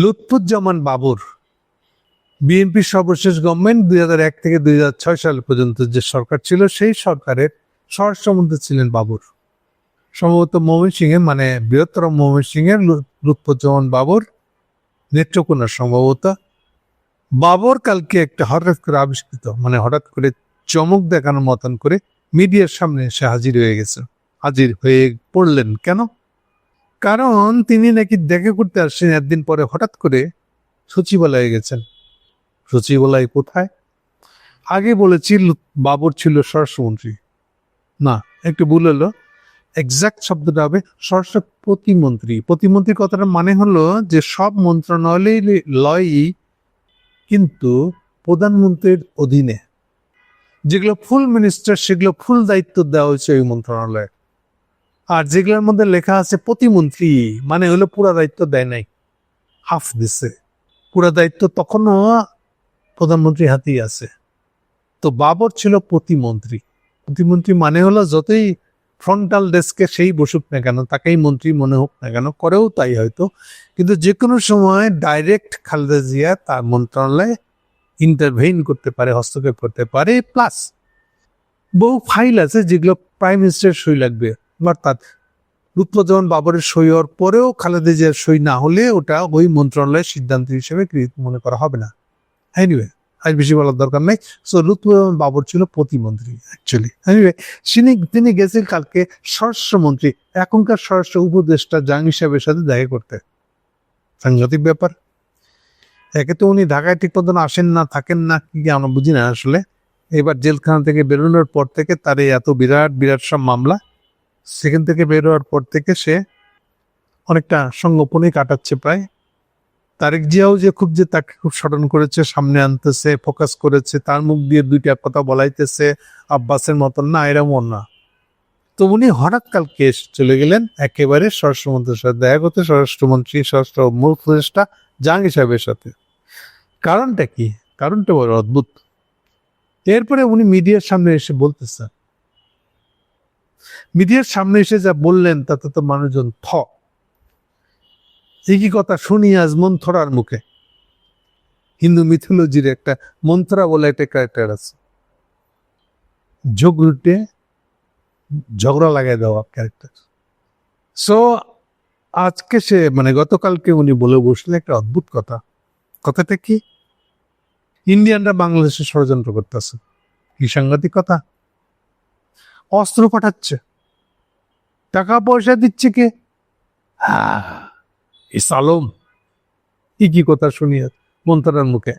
লুৎফুজ্জামান বাবর বিএনপির সর্বশেষ গভর্নমেন্ট দুই এক থেকে দুই হাজার ছয় সাল পর্যন্ত যে সরকার ছিল, সেই সরকারের স্বরাষ্ট্রমন্ত্রী ছিলেন বাবর। সম্ভবত মোহন সিং এর মানে বৃহত্তর মোহন সিং এর লুৎফুজ্জামান বাবর নেত্রকোনা সম্ভবত। বাবর কালকে একটা হঠাৎ করে আবিষ্কৃত মানে হঠাৎ করে চমক দেখানোর মতন করে মিডিয়ার সামনে এসে হাজির হয়ে গেছে। হাজির হয়ে পড়লেন কেন? কারণ তিনি নাকি দেখা করতে আসছেন একদিন পরে হঠাৎ করে সচিবালয়ে গেছেন। সচিবালয় কোথায়? আগে বলেছি বাবর ছিল স্বরাষ্ট্রমন্ত্রী। না, একটু ভুল হলো। এক্সাক্ট শব্দটা হবে স্বরাষ্ট্র প্রতিমন্ত্রী। প্রতিমন্ত্রী কথাটা মানে হলো যে সব মন্ত্রণালয় লয়ই কিন্তু প্রধানমন্ত্রীর অধীনে। যেগুলো ফুল মিনিস্টার সেগুলো ফুল দায়িত্ব দেওয়া হয়েছে ওই মন্ত্রণালয়ে। আর যেগুলোর মধ্যে লেখা আছে প্রতিমন্ত্রী মানে হলো পুরা দায়িত্ব দেয় নাই। হাফ দিছে। পুরা দায়িত্ব তখনও প্রধানমন্ত্রী হাতেই আছে। তো বাবর ছিল প্রতিমন্ত্রী। প্রতিমন্ত্রী মানে হলো যতই ফ্রন্টাল ডেস্কে সেই বসুক না কেন, তাকেই মন্ত্রী মনে হোক না কেন, করেও তাই হয়তো। কিন্তু যে কোনো সময় ডাইরেক্ট খালেদা জিয়া তার মন্ত্রণালয়ে ইন্টারভেইন করতে পারে, হস্তক্ষেপ করতে পারে প্লাস বহু ফাইল আছে যেগুলো প্রাইম মিনিস্টার সই লাগবে। অর্থাৎ লুৎফুজ্জামান বাবরের সই হওয়ার পরেও খালেদা জিয়ার সই না হলে ওটা ওই মন্ত্রণালয়ের সিদ্ধান্ত হিসেবে গৃহীত মনে করা হবে না। এনিওয়ে আর বেশি বলার দরকার নেই। সো লুৎফুজ্জামান বাবর ছিল প্রতিমন্ত্রী অ্যাকচুয়ালি এনিওয়ে তিনি তিনি গেছেন কালকে স্বরাষ্ট্রমন্ত্রী, এখনকার স্বরাষ্ট্র উপদেষ্টা জাহাঙ্গীর সাহেবের সাথে দেখা করতে। সাংঘাতিক ব্যাপার। একে তো উনি ঢাকায় ঠিক মতন আসেন না, থাকেন না, কি আমরা বুঝি না আসলে। এবার জেলখানা থেকে বেরোনোর পর থেকে তার এত বিরাট বিরাট সব মামলা। সেখান থেকে বেরোয়ার পর থেকে সে অনেকটা সঙ্গোপনে কাটাচ্ছে প্রায়। তারেক জিয়াও যে খুব যে তাকে খুব স্মরণ করেছে, সামনে আনতেছে ফোকাস করেছে, তার মুখ দিয়ে দুইটা কথা বলাইতেছে, আব্বাসের মতন না এরমন না। তো উনি হঠাৎ কালকে চলে গেলেন? একেবারে স্বরাষ্ট্রমন্ত্রীর সাথে দেখা করতে, স্বরাষ্ট্রমন্ত্রী, স্বরাষ্ট্র উপদেষ্টা জাহাঙ্গীর সাহেবের সাথে। কারণটা কি? কারণটা বড় অদ্ভুত। এরপরে উনি মিডিয়ার সামনে এসে বলতেছেন মিডিয়ার সামনে এসে যা বললেন, তাতে তো মানুষজন থ। একই কথা শুনি আজ মন্থরার মুখে। হিন্দু মিথোলজির একটা মন্থরা বলে একটা ক্যারেক্টার আছে। যোগ রুটে ঝগড়া লাগাই দেওয়া ক্যারেক্টার সো আজকে সে মানে গতকালকে উনি বলে বসলেন একটা অদ্ভুত কথা। কথাটা কি? ইন্ডিয়ানরা বাংলাদেশে ষড়যন্ত্র করতেছে। কি সাংঘাতিক কথা? অস্ত্র পাঠাচ্ছে। টাকা পয়সা দিচ্ছে কে? হ্যাঁ ইস আলম কি কি কথা শুনি মন্ত্রার মুখে?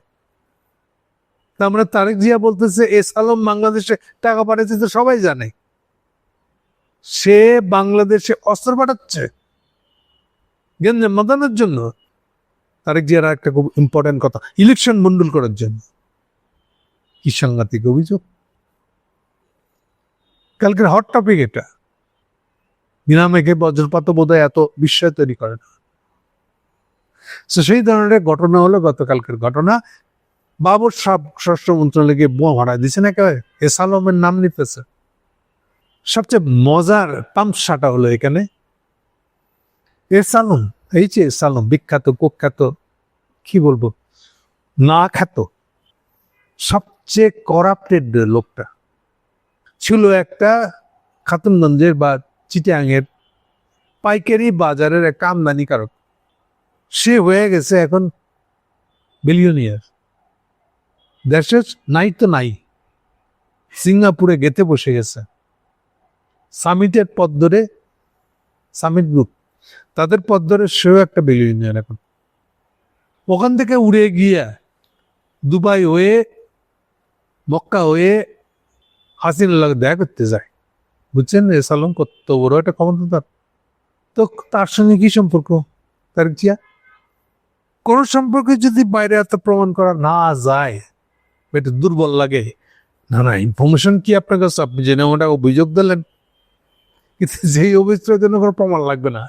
মানে তারেক জিয়া বলতেছে এস আলম বাংলাদেশে টাকা পাঠাচ্ছে তো সবাই জানে। সে বাংলাদেশে অস্ত্র পাঠাচ্ছে? গেঞ্জাম মাদানের জন্য? তারেক জিয়ার একটা খুব ইম্পর্টেন্ট কথা, ইলেকশন মন্ডল করার জন্য। কি সাংঘাতিক অভিযোগ। কালকের হট টপিক এটা। বিনা মেঘে বজ্রপাত বোধ এত বিস্ময় তৈরি করে না। তো সেই ধরনের ঘটনা হলো গতকালকের ঘটনা। বাবর সাব স্বরাষ্ট্র মন্ত্রণালয়কে বোমা ভাড়া দিচ্ছে না একেবারে। এস আলমের নাম নিতেছে। সবচেয়ে মজার তামসাটা হলো এখানে। এস আলম এই যে এস আলম বিখ্যাত, কুখ্যাত, কি বলব? না খ্যাত। সবচেয়ে করাপ্টেড লোকটা। ছিল একটা খাতুনগঞ্জের বা চিটাঙের পাইকারি বাজারের একটা আমদানিকারক। সে হয়ে গেছে এখন বিলিয়নিয়ার দেশের নাই তো নাই। সিঙ্গাপুরে গেতে বসে গেছে। সামিটের পথ ধরে সামিট গ্রুপ। তাদের পথ ধরে সেও একটা বিলিয়নিয়ার এখন। ওখান থেকে উড়ে গিয়ে দুবাই হয়ে, মক্কা হয়ে হাসিনার লাগে দেখা করতে যায়। বুঝছেন? এ সালম কত বড় একটা ক্ষমতা তো তার সঙ্গে কি সম্পর্ক? তারেক জিয়া? কোন সম্পর্কে যদি বাইরে এত প্রমাণ করা না যায়, এটা দুর্বল লাগে। না না ইনফরমেশন কি আপনার কাছে? আপনি জেনে ওটা অভিযোগ দিলেন। কিন্তু যেই অভিযোগের জন্য কোনো প্রমাণ লাগবে না।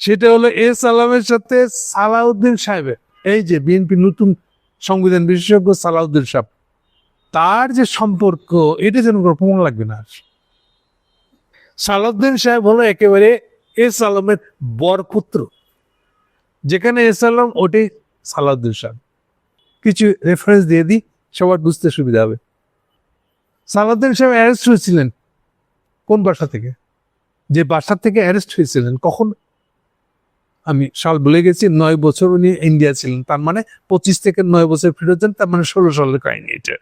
সেটা হলো এস আলামের সাথে সালাউদ্দিন সাহেবের। এই যে বিএনপি নতুন সংবিধান বিশেষজ্ঞ সালাউদ্দিন সাহেব। তার যে সম্পর্ক, এটা যেন প্রমাণ লাগবে না। সালাউদ্দিন সাহেব হলো একেবারে এস আলমের বরপুত্র। যেখানে এসালাম ওটাই সালাউদ্দিন সাহেব। কিছু রেফারেন্স দিয়ে দিই, সবার বুঝতে সুবিধা হবে। সালাউদ্দিন সাহেব অ্যারেস্ট হয়েছিলেন কোন বাসা থেকে? যে বাসা থেকে অ্যারেস্ট হয়েছিলেন, কখন আমি সাল বলে গেছি, নয় বছর উনি ইন্ডিয়া ছিলেন। তার মানে পঁচিশ থেকে নয় বছর ফিরত যান, তার মানে ষোলো সালের কাহিনী এটা।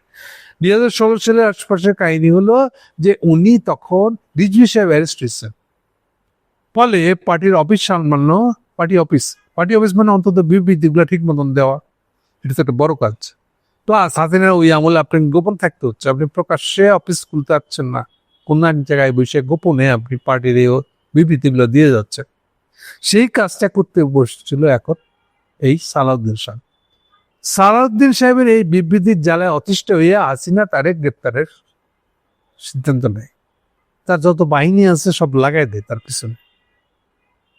দুই হাজার ষোলো সালের আশপাশের কাহিনী হলো যে উনি তখন রিজভি সাহেব অ্যারেস্ট হয়েছেন। ফলে পার্টির অফিস সামান্য পার্টি অফিস। পার্টি অফিস মানে অন্তত বিবৃতিগুলো ঠিক মতন দেওয়া। এটা তো একটা বড় কাজ। তো হাসিনার ওই আমলে আপনি গোপন থাকতে হচ্ছে। আপনি প্রকাশ্যে অফিস খুলতে পারছেন না। কোন এক জায়গায় বসে গোপনে আপনি পার্টির এই বিবৃতিগুলো দিয়ে যাচ্ছে সেই কাজটা করতে বসছিল এখন এই সালাউদ্দিন শাহ সালাউদ্দিন সাহেবের এই বিবৃতির জ্বালায় অতিষ্ঠ হয়ে হাসিনা তারে গ্রেপ্তারের সিদ্ধান্ত নেয়। তার যত বাহিনী আছে সব লাগাই দেয় তার পিছনে।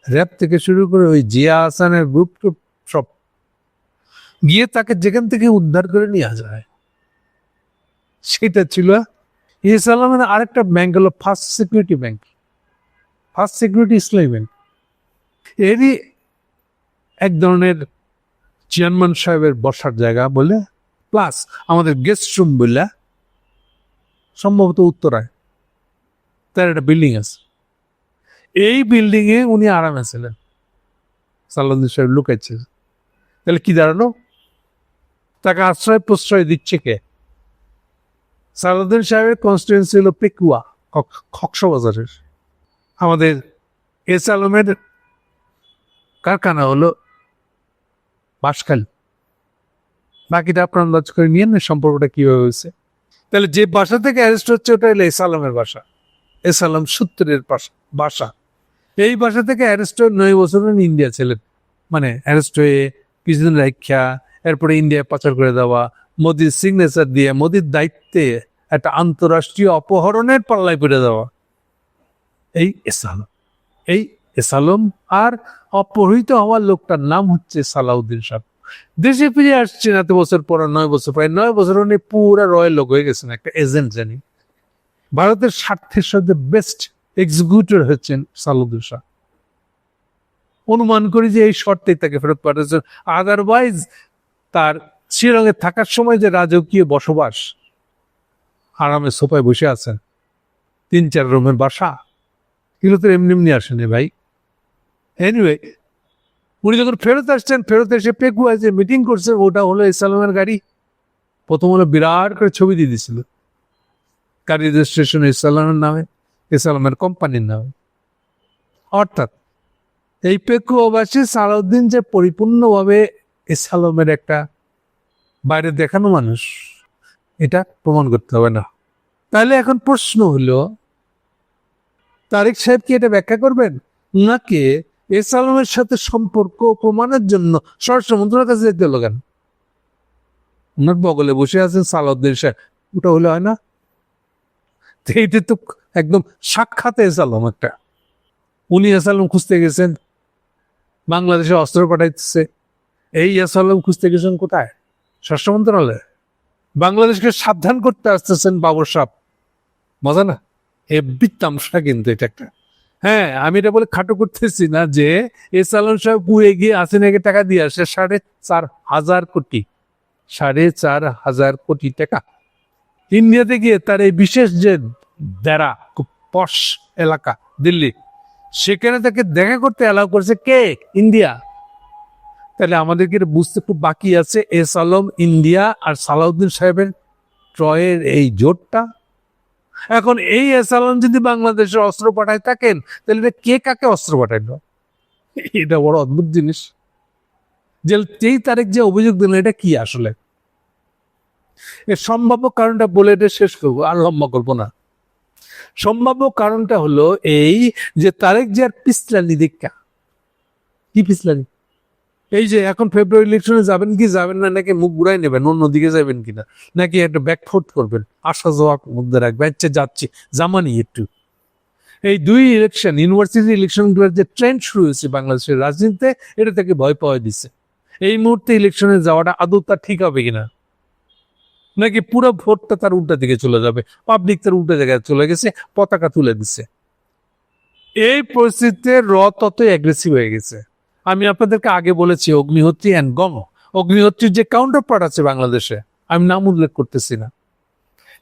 র্যাব থেকে শুরু করে ওই জিয়া হাসানের গ্রুপ টুপ সব গিয়ে তাকে যেখান থেকে উদ্ধার করে নিয়ে যায় সেটা ছিল ইস আরেকটা ব্যাংক হলো first security bank first security Islami bank এরই এক ধরনের চেয়ারম্যান সাহেবের বসার জায়গা বলে প্লাস আমাদের গেস্ট রুম বলে, সম্ভবত উত্তরায়। তার একটা বিল্ডিং আছে। এই বিল্ডিং এ উনি আরামে ছিলেন সাল্লাদিন সাহেব লুকাইছে। তাহলে কি দাঁড়াল? তাকে আশ্রয় প্রশ্রয় দিচ্ছে কে? সালাউদ্দিন সাহেবের কনস্টিটুয়েন্সি হলো পেকুয়া কক্সবাজারের। আমাদের এস আলমের কারখানা হলো বাঁশখালী। বাকিটা আপনার আন্দাজ করে নিয়ে সম্পর্কটা কীভাবে হয়েছে। তাহলে যে বাসা থেকে অ্যারেস্ট হচ্ছে, ওটা হলো এস আলমের বাসা। এস আলম সূত্রের বাসা। এই বাসা থেকে অ্যারেস্ট হয়ে নয় বছর ইন্ডিয়া ছিলেন। মানে অ্যারেস্ট হয়ে কিছুদিন রাখা এরপরে ইন্ডিয়া পাচার করে দেওয়া, মোদির সিগনেচার দিয়ে, মোদির দায়িত্বে একটা আন্তরাষ্ট্রীয় অপহরণের পাল্লায় পড়ে দেওয়া। এই এসালম। এই এসালম আর অপহৃত হওয়ার লোকটার নাম হচ্ছে সালাউদ্দিন সাহেব। দেশে ফিরে আসছেন এত বছর পর নয় বছর, প্রায় নয় বছর উনি পুরা রয়্যাল লোক হয়ে গেছেন, একটা এজেন্ট জানি। ভারতের স্বার্থের সাথে বেস্ট এক্সিকিউটর হচ্ছেন সালাউদ্দিন শাহ অনুমান করি যে এই শর্তেই তাকে ফেরত পাঠাচ্ছেন আদারওয়াইজ তার শ্রীরঙে থাকার সময় যে রাজকীয় বসবাস, আরামে সোফায় বসে আছেন, তিন চার রুমের বাসা, এগুলো তো এমনি এমনি আসেনি ভাই। এনিওয়ে উনি যখন ফেরত আসছেন, ফেরত এসে পেকুয়া যে মিটিং করছে, ওটা হলো ইসলামের গাড়ি। প্রথম হলো বিরাট করে ছবি দিয়ে দিছিল। গাড়ি রেজিস্ট্রেশন ইসলামের নামে, ইসলামের কোম্পানির নামে। অর্থাৎ, এই পেকুয়াবাসী সালাউদ্দিন যে পরিপূর্ণভাবে ইসলামের একটা বাইরে দেখানো মানুষ, এটা প্রমাণ করতে হবে না। তাহলে এখন প্রশ্ন হলো, তারেক সাহেব কি এটা ব্যাখ্যা করবেন? নাকি এস আলমের সাথে সম্পর্ক প্রমাণের জন্য স্বরাষ্ট্র মন্ত্রণালয়ের কাছে যেতে হলো কেন? ওনার বগলে বসে আছেন সালাউদ্দিন সাহেব। ওটা হলে হয় না? এইটা তো একদম সাক্ষাৎ এস আলম একটা। উনি এস আলম খুঁজতে গেছেন। বাংলাদেশে অস্ত্র পাঠাইতেছে। এই এস আলম খুঁজতে গেছেন কোথায়? স্বরাষ্ট্র মন্ত্রণালয়ে বাংলাদেশকে সাবধান করতে আসতেছেন বাবর সাহ মজা না? হেব্বি তামসা কিন্তু এটা একটা। হ্যাঁ আমি এটা বলে খাটো করতেছি না যে এস আলম সাহেব পুড়ে গিয়ে আসেন আসেনাকে টাকা দিয়ে আসে সাড়ে চার হাজার কোটি। সাড়ে চার হাজার কোটি টাকা। ইন্ডিয়াতে গিয়ে তার এই বিশেষ যে দেরা, খুব পশ এলাকা, দিল্লি, সেখানে তাকে দেখা করতে অ্যালাউ করেছে কে? ইন্ডিয়া। তাহলে আমাদেরকে বুঝতে খুব বাকি আছে? এস আলম ইন্ডিয়া আর সালাউদ্দিন সাহেবের ট্রয়ের এই জোটটা? এখন এই এস আলম যদি বাংলাদেশে অস্ত্র পাঠায় থাকেন, তাহলে এটা কে কাকে অস্ত্র পাঠাইলো? এটা বড় অদ্ভুত জিনিস। যে তেই তারিখ যে অভিযোগ দিলেন, এটা কি আসলে? এর সম্ভাব্য কারণটা বলে এটা শেষ করব, আর লম্বা করব না সম্ভাব্য কারণটা হলো এই যে তারেক জিয়ার পিছলানি দীক্ষা কি পিছলানি? এই যে এখন ফেব্রুয়ারি ইলেকশনে যাবেন কি? যাবেন না, নাকি মুখ ঘুরাই নেবেন? অন্যদিকে যাবেন কিনা? নাকি একটা ব্যাকফুট করবেন? আসা যাওয়া মধ্যে রাখবেন। আচ্ছা যাচ্ছি। জামানি একটু। এই দুই ইলেকশন ইউনিভার্সিটি ইলেকশনগুলোর যে ট্রেন্ড শুরু হয়েছে বাংলাদেশের রাজনীতিতে, এটা থেকে ভয় পাওয়া দিচ্ছে এই মুহূর্তে ইলেকশনে যাওয়াটা আদৌ তার ঠিক হবে কিনা? নাকি পুরো ভোটটা তার উল্টা দিকে চলে যাবে? পাবলিক তার উল্টা জায়গায় চলে গেছে, পতাকা তুলে দিচ্ছে এই পরিস্থিতিতে র ততই অ্যাগ্রেসিভ হয়ে গেছে। আমি আপনাদেরকে আগে বলেছি, অগ্নিহোত্রী অ্যান্ড গম অগ্নিহোত্রীর যে কাউন্টার পার্ট আছে বাংলাদেশে, আমি নাম উল্লেখ করতেছি না।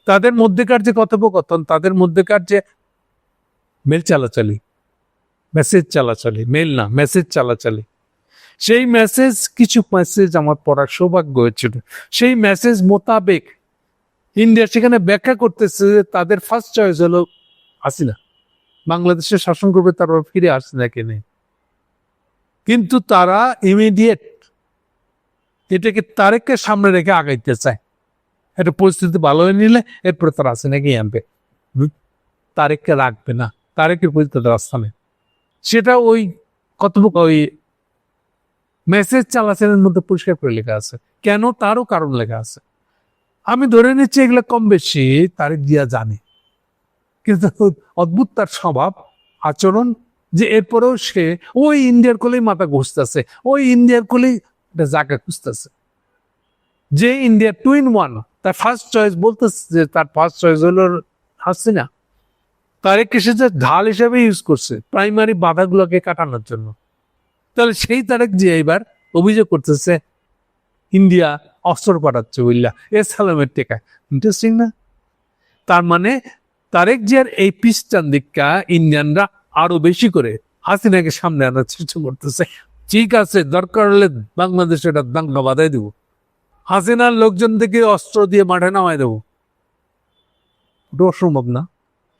তাদের মধ্যেকার যে কথোপকথন, তাদের মধ্যেকার যে মেল চালাচালি মেসেজ চালাচালি মেল না মেসেজ চালাচালি, সেই মেসেজ কিছু মেসেজ আমার পড়ার সৌভাগ্য হয়েছিল। সেই মেসেজ মোতাবেক ইন্ডিয়া সেখানে ব্যাখ্যা করতেছে যে তাদের ফার্স্ট চয়েস হলো হাসিনা। বাংলাদেশের শাসন করবে, তারপর ফিরে আসছে নাকি নেই। কিন্তু তারা ইমিডিয়েট এটাকে তারেককে সামনে রেখে আগাইতে চায়। একটা পরিস্থিতি ভালো হয়ে নিলে এরপরে তারা আছে নাকি আনবে? তারেককে রাখবে না। তারেকের প্রতি তাদের নেই সেটা ওই কত ওই মেসেজ চালাচালের মধ্যে পরিষ্কার করে লেখা আছে। কেন? তারও কারণ লেখা আছে। আমি ধরে নিচ্ছি এগুলো কম বেশি তারেক দিয়া জানে। কিন্তু অদ্ভুত তার স্বভাব, আচরণ যে এরপরেও সে ওই ইন্ডিয়ার কোলেই মাথা ঘুষতেছে, ওই ইন্ডিয়ার কোলেই জায়গা খুঁজতেছে। যে ইন্ডিয়া টু ইন ওয়ান তার ফার্স্ট চয়েস বলতেছে যে তার ফার্স্ট চয়েস হলো হাসিনা। তারেক সে যে ঢাল হিসেবে ইউজ করছে প্রাইমারি বাধাগুলোকে কাটানোর জন্য। তাহলে সেই তারেক যে এবার অভিযোগ করতেছে, ইন্ডিয়া অস্ত্র পাঠাচ্ছে বুঝলা এ সালামের টেকায়। ইন্টারেস্টিং না? তার মানে তারেক জিয়ার এই পিস্টান দিকটা ইন্ডিয়ানরা আরও বেশি করে হাসিনাকে সামনে আনার চেষ্টা করতেছে। ঠিক আছে, দরকার হলে বাংলাদেশে এটা দাঙ্গা বাধাই দেবো। হাসিনার লোকজন থেকে অস্ত্র দিয়ে মাঠে নামায় দেবো। ওটা অসম্ভব না।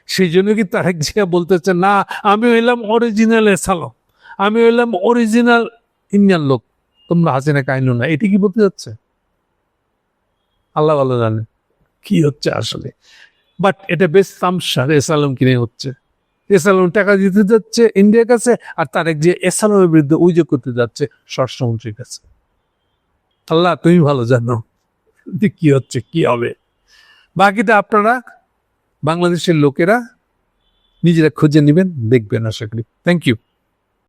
সেই জন্য কি তারেক জিয়া বলতেছে, না, আমি হইলাম অরিজিনাল এসালম আমি হইলাম অরিজিনাল ইন্ডিয়ান লোক। তোমরা হাসিনা কাইনো না। এটি কি বলতে যাচ্ছে? আল্লাহ ভালো জানে। কি হচ্ছে আসলে? বাট এটা বেশ তামসার এসালম কিনে হচ্ছে। এসালম টাকা দিতে যাচ্ছে ইন্ডিয়ার কাছে, আর তারেক যে এসালামের বিরুদ্ধে অভিযোগ করতে যাচ্ছে স্বরাষ্ট্রমন্ত্রীর কাছে। আল্লাহ, তুমি ভালো জানো কি হচ্ছে, কি হবে। বাকিটা আপনারা, বাংলাদেশের লোকেরা নিজেরা খুঁজে নেবেন, দেখবেন, আশা করি। Thank you